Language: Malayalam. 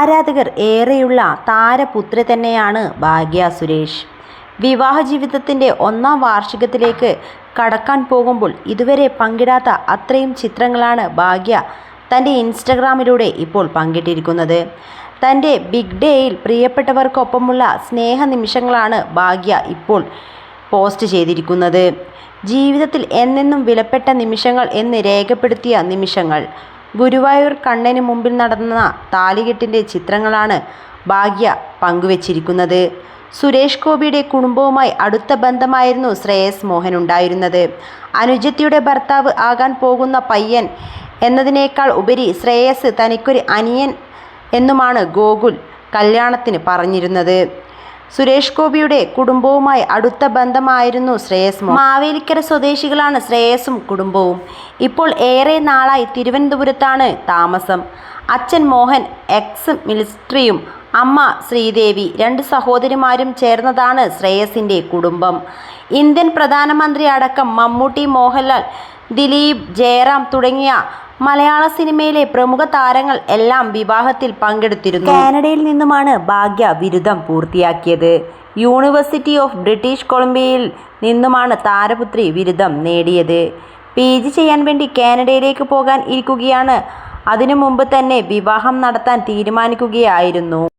ആരാധകർ ഏറെയുള്ള താരപുത്രി തന്നെയാണ് ഭാഗ്യ സുരേഷ്. വിവാഹ ജീവിതത്തിന്റെ ഒന്നാം വാർഷികത്തിലേക്ക് കടക്കാൻ പോകുമ്പോൾ ഇതുവരെ പങ്കിടാത്ത അത്രയും ചിത്രങ്ങളാണ് ഭാഗ്യ തന്റെ ഇൻസ്റ്റഗ്രാമിലൂടെ ഇപ്പോൾ പങ്കിട്ടിരിക്കുന്നത്. തന്റെ ബിഗ് ഡേയിൽ പ്രിയപ്പെട്ടവർക്കൊപ്പമുള്ള സ്നേഹ നിമിഷങ്ങളാണ് ഭാഗ്യ ഇപ്പോൾ പോസ്റ്റ് ചെയ്തിരിക്കുന്നത്. ജീവിതത്തിൽ എന്നെന്നും വിലപ്പെട്ട നിമിഷങ്ങൾ എന്ന് രേഖപ്പെടുത്തിയ നിമിഷങ്ങൾ. ഗുരുവായൂർ കണ്ണന് മുമ്പിൽ നടന്ന താലികെട്ടിന്റെ ചിത്രങ്ങളാണ് ഭാഗ്യ പങ്കുവച്ചിരിക്കുന്നത്. സുരേഷ് ഗോപിയുടെ കുടുംബവുമായി അടുത്ത ബന്ധമായിരുന്നു ശ്രേയസ് മോഹൻ ഉണ്ടായിരുന്നത്. അനുജത്തിയുടെ ഭർത്താവ് ആകാൻ പോകുന്ന പയ്യൻ എന്നതിനേക്കാൾ ഉപരി ശ്രേയസ് തനിക്കൊരു അനിയൻ എന്നുമാണ് ഗോകുൽ കല്യാണത്തിന് പറഞ്ഞിരുന്നത്. സുരേഷ് ഗോപിയുടെ കുടുംബവുമായി അടുത്ത ബന്ധമായിരുന്നു ശ്രേയസ് മാവേലിക്കര സ്വദേശികളാണ് ശ്രേയസും കുടുംബവും. ഇപ്പോൾ ഏറെ നാളായി തിരുവനന്തപുരത്താണ് താമസം. അച്ഛൻ മോഹൻ എക്സ് മിലിസ്ട്രിയും അമ്മ ശ്രീദേവി രണ്ട് സഹോദരിമാരും ചേർന്നതാണ് ശ്രേയസിന്റെ കുടുംബം. ഇന്ത്യൻ പ്രധാനമന്ത്രി അടക്കം മമ്മൂട്ടി മോഹൻലാൽ ദിലീപ് ജയറാം തുടങ്ങിയ മലയാള സിനിമയിലെ പ്രമുഖ താരങ്ങൾ എല്ലാം വിവാഹത്തിൽ പങ്കെടുത്തിരുന്നു. കാനഡയിൽ നിന്നുമാണ് ഭാഗ്യ ബിരുദം പൂർത്തിയാക്കിയത്. യൂണിവേഴ്സിറ്റി ഓഫ് ബ്രിട്ടീഷ് കൊളംബിയയിൽ നിന്നുമാണ് താരപുത്രി ബിരുദം നേടിയത്. പി ജി ചെയ്യാൻ വേണ്ടി കാനഡയിലേക്ക് പോകാൻ ഇരിക്കുകയാണ്. അതിനു മുമ്പ് തന്നെ വിവാഹം നടത്താൻ തീരുമാനിക്കുകയായിരുന്നു.